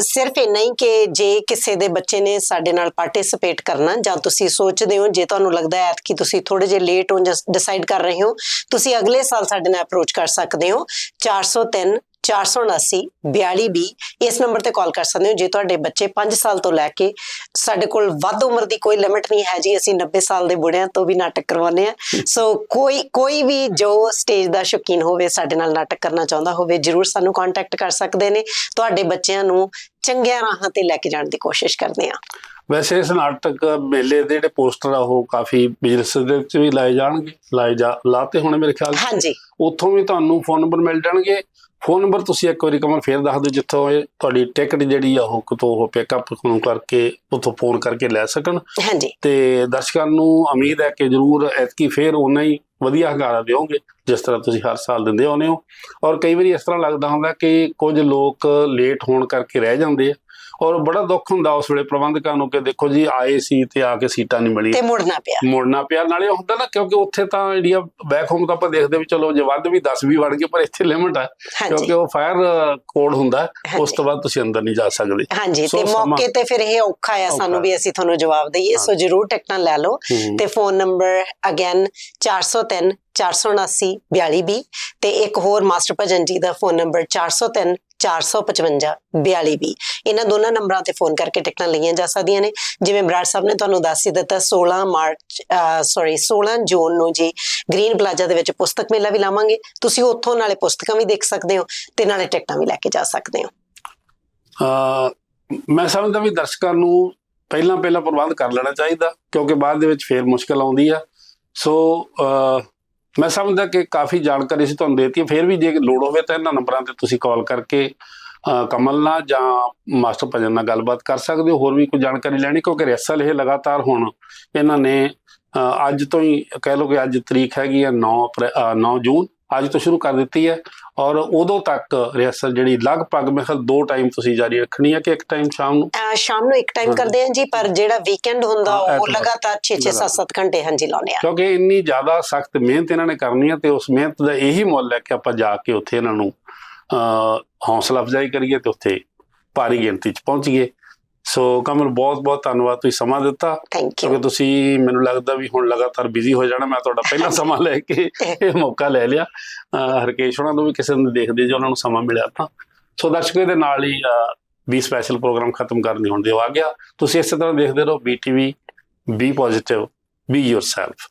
ਸਿਰਫ ਇੰਨਾ ਹੀ ਕਿ ਜੇ ਕਿਸੇ ਦੇ ਬੱਚੇ ਨੇ ਸਾਡੇ ਨਾਲ ਪਾਰਟਿਸਿਪੇਟ ਕਰਨਾ ਜਾਂ ਤੁਸੀਂ ਸੋਚਦੇ ਹੋ ਜੇ ਤੁਹਾਨੂੰ ਲੱਗਦਾ ਹੈ ਕਿ ਤੁਸੀਂ ਥੋੜੇ ਜਿਹਾ ਲੇਟ ਹੋ ਜਾਂ ਡਿਸਾਈਡ ਕਰ ਰਹੇ ਹੋ ਤੁਸੀਂ ਅਗਲੇ ਸਾਲ ਸਾਡੇ ਨਾਲ ਅਪਰੋਚ ਕਰ ਸਕਦੇ ਹੋ। 403 479 4220 ਇਸ ਨੰਬਰ ਤੇ ਕਾਲ ਕਰ ਸਕਦੇ ਹੋ। ਜੇ ਤੁਹਾਡੇ ਬੱਚੇ 5 ਸਾਲ ਤੋਂ ਲੈ ਕੇ ਸਾਡੇ ਕੋਲ ਵੱਧ ਉਮਰ ਦੀ ਕੋਈ ਲਿਮਿਟ ਨਹੀਂ ਹੈ ਜੀ, ਅਸੀਂ 90 ਸਾਲ ਦੇ ਬੁੜਿਆਂ ਤੋਂ ਵੀ ਨਾਟਕ ਕਰਵਾਉਂਦੇ ਆ ਸੋ ਕੋਈ ਕੋਈ ਵੀ ਜੋ ਸਟੇਜ ਦਾ ਸ਼ੌਕੀਨ ਹੋਵੇ, ਸਾਡੇ ਨਾਲ ਨਾਟਕ ਕਰਨਾ ਚਾਹੁੰਦਾ ਹੋਵੇ, ਜਰੂਰ ਸਾਨੂੰ ਕੰਟੈਕਟ ਕਰ ਸਕਦੇ ਨੇ। ਤੁਹਾਡੇ ਬੱਚਿਆਂ ਨੂੰ ਚੰਗੀਆਂ ਰਾਹਾਂ ਤੇ ਲੈ ਕੇ ਜਾਣ ਦੀ ਕੋਸ਼ਿਸ਼ ਕਰਦੇ ਆ ਵੈਸੇ ਇਸ ਨਾਟਕ ਮੇਲੇ ਦੇ ਜਿਹੜੇ ਪੋਸਟਰ ਆ ਉਹ ਕਾਫੀ ਬਿਜ਼ਨਸ ਦੇ ਵਿੱਚ ਵੀ ਲਾਏ ਜਾਣਗੇ ਲਾਏ ਜਾ ਲਾਤੇ ਹੋਣੇ ਮੇਰੇ ਖਿਆਲ ਹਾਂਜੀ। ਉੱਥੋਂ ਵੀ ਤੁਹਾਨੂੰ ਫੋਨ ਨੰਬਰ ਮਿਲ ਜਾਣਗੇ। ਫੋਨ ਨੰਬਰ ਤੁਸੀਂ ਇੱਕ ਵਾਰੀ ਕਮਲ ਫੇਰ ਦੱਸ ਦਿਓ ਜਿੱਥੋਂ ਇਹ ਤੁਹਾਡੀ ਟਿਕਟ ਜਿਹੜੀ ਆ ਉਹ ਕਿਤੋਂ ਉਹ ਪਿਕਅਪ ਨੂੰ ਕਰਕੇ ਉੱਥੋਂ ਫੋਨ ਕਰਕੇ ਲੈ ਸਕਣ। ਹਾਂਜੀ। ਤੇ ਦਰਸ਼ਕਾਂ ਨੂੰ ਉਮੀਦ ਹੈ ਕਿ ਜਰੂਰ ਐਤਕੀ ਫੇਰ ਉਨਾ ਹੀ ਵਧੀਆ ਹੰਗਾਰਾ ਦਿਓਗੇ, ਜਿਸ ਤਰ੍ਹਾਂ ਤੁਸੀਂ ਹਰ ਸਾਲ ਦਿੰਦੇ ਆਉਂਦੇ ਹੋ। ਔਰ ਕਈ ਵਾਰੀ ਇਸ ਤਰ੍ਹਾਂ ਲੱਗਦਾ ਹੁੰਦਾ ਕਿ ਕੁਝ ਲੋਕ ਲੇਟ ਹੋਣ ਕਰਕੇ ਰਹਿ ਜਾਂਦੇ ਆ। ਔਰ ਬੜਾ ਦੁੱਖ ਹੁੰਦਾ ਉਸ ਵੇਲੇ ਪ੍ਰਬੰਧਕਾਂ ਨੂੰ ਕਿ ਦੇਖੋ ਜੀ ਆਏ ਸੀ ਤੇ ਆ ਕੇ ਸੀਟਾਂ ਨਹੀਂ ਤੇ ਮਿਲੀਆਂ ਮੁੜਨਾ ਪਿਆ। ਮੁੜਨਾ ਪਿਆ। ਨਾਲੇ ਹੁੰਦਾ ਨਾ ਕਿਉਂਕਿ ਉੱਥੇ ਤਾਂ ਜਿਹੜੀਆਂ ਬੈਕ ਹੋਮ ਤਾਂ ਆਪਾਂ ਦੇਖਦੇ ਵੀ ਚਲੋ ਜੇ ਵੱਧ ਵੀ 10 ਵੀ ਵੜ ਗਏ ਪਰ ਇੱਥੇ ਲਿਮਟ ਹੈ ਕਿਉਂਕਿ ਉਹ ਫਾਇਰ ਕੋਡ ਹੁੰਦਾ ਉਸ। ਤੋਂ ਬਾਅਦ ਤੁਸੀਂ ਅੰਦਰ ਨਹੀਂ ਜਾ ਸਕਦੇ। ਹਾਂਜੀ ਤੇ ਮੌਕੇ ਤੇ ਫਿਰ ਇਹ ਔਖਾ ਆ ਸਾਨੂੰ। ਵੀ ਅਸੀਂ ਤੁਹਾਨੂੰ ਜਵਾਬ ਦਈਏ। ਸੋ ਜਰੂਰ ਟਿਕਟਾਂ ਲੈ ਲਓ। ਤੇ ਫੋਨ ਨੰਬਰ ਅਗੇਨ 403 479 4220 ਤੇ ਇੱਕ ਹੋਰ ਮਾਸਟਰ ਭਜਨ ਜੀ ਦਾ ਫੋਨ ਨੰਬਰ 403 455 4220 ਇਹਨਾਂ ਦੋਨਾਂ ਨੰਬਰਾਂ ਤੇ ਫੋਨ ਕਰਕੇ ਟਿਕਟਾਂ ਲਈਆਂ ਜਾ ਸਕਦੀਆਂ ਨੇ। ਜਿਵੇਂ ਬਰਾੜ ਸਾਹਿਬ ਨੇ ਤੁਹਾਨੂੰ ਦੱਸ ਹੀ ਦਿੱਤਾ 16 ਮਾਰਚ ਸੌਰੀ 16 ਜੂਨ ਨੂੰ ਜੀ ਗ੍ਰੀਨ ਪਲਾਜ਼ਾ ਦੇ ਵਿੱਚ ਪੁਸਤਕ ਮੇਲਾ ਵੀ ਲਾਵਾਂਗੇ। ਤੁਸੀਂ ਉੱਥੋਂ ਨਾਲੇ ਪੁਸਤਕਾਂ ਵੀ ਦੇਖ ਸਕਦੇ ਹੋ ਤੇ ਨਾਲੇ ਟਿਕਟਾਂ ਵੀ ਲੈ ਕੇ ਜਾ ਸਕਦੇ ਹੋ। ਮੈਂ ਸਮਝਦਾ ਵੀ ਦਰਸ਼ਕਾਂ ਨੂੰ ਪਹਿਲਾਂ ਪਹਿਲਾਂ ਪ੍ਰਬੰਧ ਕਰ ਲੈਣਾ ਚਾਹੀਦਾ, ਕਿਉਂਕਿ ਬਾਅਦ ਦੇ ਵਿੱਚ ਫੇਰ ਮੁਸ਼ਕਲ ਆਉਂਦੀ ਆ। ਸੋ ਮੈਂ ਸਮਝਦਾ ਕਿ ਕਾਫੀ ਜਾਣਕਾਰੀ ਸੀ ਤੁਹਾਨੂੰ ਦੇਤੀ ਹੈ। ਫੇਰ ਵੀ ਜੇ ਲੋੜ ਹੋਵੇ ਤਾਂ ਇਹਨਾਂ ਨੰਬਰਾਂ ਤੇ ਤੁਸੀਂ ਕਾਲ ਕਰਕੇ ਕਮਲ ਨਾਲ ਜਾਂ ਮਾਸਟਰ ਭਜਨ ਨਾਲ ਗੱਲਬਾਤ ਕਰ ਸਕਦੇ ਹੋ। ਹੋਰ ਵੀ ਕੋਈ ਜਾਣਕਾਰੀ ਲੈਣੀ? ਕਿਉਂਕਿ ਰਿਹਰਸਲ ਇਹ ਲਗਾਤਾਰ ਹੁਣ ਇਹਨਾਂ ਨੇ ਅੱਜ ਤੋਂ ਹੀ ਕਹਿ ਲਓ ਕਿ ਅੱਜ ਤਰੀਕ ਹੈਗੀ ਆ 9 ਅਪ੍ਰੈ- ਅਹ 9 ਜੂਨ। ਅੱਜ ਤੋਂ ਸ਼ੁਰੂ ਕਰ ਦਿੱਤੀ ਹੈ ਔਰ ਉਦੋਂ ਤੱਕ ਰਿਹਰਸਲ ਜਿਹੜੀ ਲਗਭਗ ਮੇਰੇ ਖਿਆਲ ਦੋ ਟਾਈਮ ਤੁਸੀਂ ਜਾਰੀ ਰੱਖਣੀ ਹੈ ਕਿ ਇੱਕ ਟਾਈਮ ਸ਼ਾਮ ਨੂੰ ਸ਼ਾਮ ਨੂੰ ਇੱਕ ਟਾਈਮ। ਕਰਦੇ ਹਾਂ ਜੀ ਪਰ ਜਿਹੜਾ ਵੀਕਐਂਡ ਹੁੰਦਾ ਉਹ। ਲਗਾਤਾਰ 6-6 7-7 ਘੰਟੇ ਹਾਂਜੀ ਲਾਉਨੇ ਆ ਕਿਉਂਕਿ ਇੰਨੀ ਜ਼ਿਆਦਾ ਸਖਤ ਮਿਹਨਤ ਇਹਨਾਂ ਨੇ ਕਰਨੀ ਹੈ ਤੇ ਉਸ ਮਿਹਨਤ ਦਾ ਇਹੀ ਮੁੱਲ ਹੈ ਕਿ ਆਪਾਂ ਜਾ ਕੇ ਉੱਥੇ ਇਹਨਾਂ ਨੂੰ ਹੌਸਲਾ ਅਫਜ਼ਾਈ ਕਰੀਏ ਤੇ ਉੱਥੇ ਭਾਰੀ ਗਿਣਤੀ 'ਚ ਪਹੁੰਚੀਏ ਸੋ ਕਮਲ ਬਹੁਤ ਬਹੁਤ ਧੰਨਵਾਦ ਤੁਸੀਂ ਸਮਾਂ ਦਿੱਤਾ। ਥੈਂਕ ਯੂ ਕਿਉਂਕਿ ਤੁਸੀਂ ਮੈਨੂੰ ਲੱਗਦਾ ਵੀ ਹੁਣ ਲਗਾਤਾਰ ਬਿਜ਼ੀ ਹੋ ਜਾਣਾ ਮੈਂ ਤੁਹਾਡਾ ਪਹਿਲਾਂ ਸਮਾਂ ਲੈ ਕੇ ਇਹ ਮੌਕਾ ਲੈ ਲਿਆ। ਹਰਕੇਸ਼ ਉਹਨਾਂ ਨੂੰ ਵੀ ਕਿਸੇ ਨੂੰ ਦੇਖਦੇ ਜੇ ਉਹਨਾਂ ਨੂੰ ਸਮਾਂ ਮਿਲਿਆ ਤਾਂ। ਸੋ ਦਰਸ਼ਕਾਂ ਦੇ ਨਾਲ ਹੀ ਵੀ ਸਪੈਸ਼ਲ ਪ੍ਰੋਗਰਾਮ ਖਤਮ ਕਰਨੀ ਹੁਣ ਦਿਓ ਆ ਗਿਆ। ਤੁਸੀਂ ਇਸੇ ਤਰ੍ਹਾਂ ਦੇਖਦੇ ਰਹੋ BTV be positive be yourself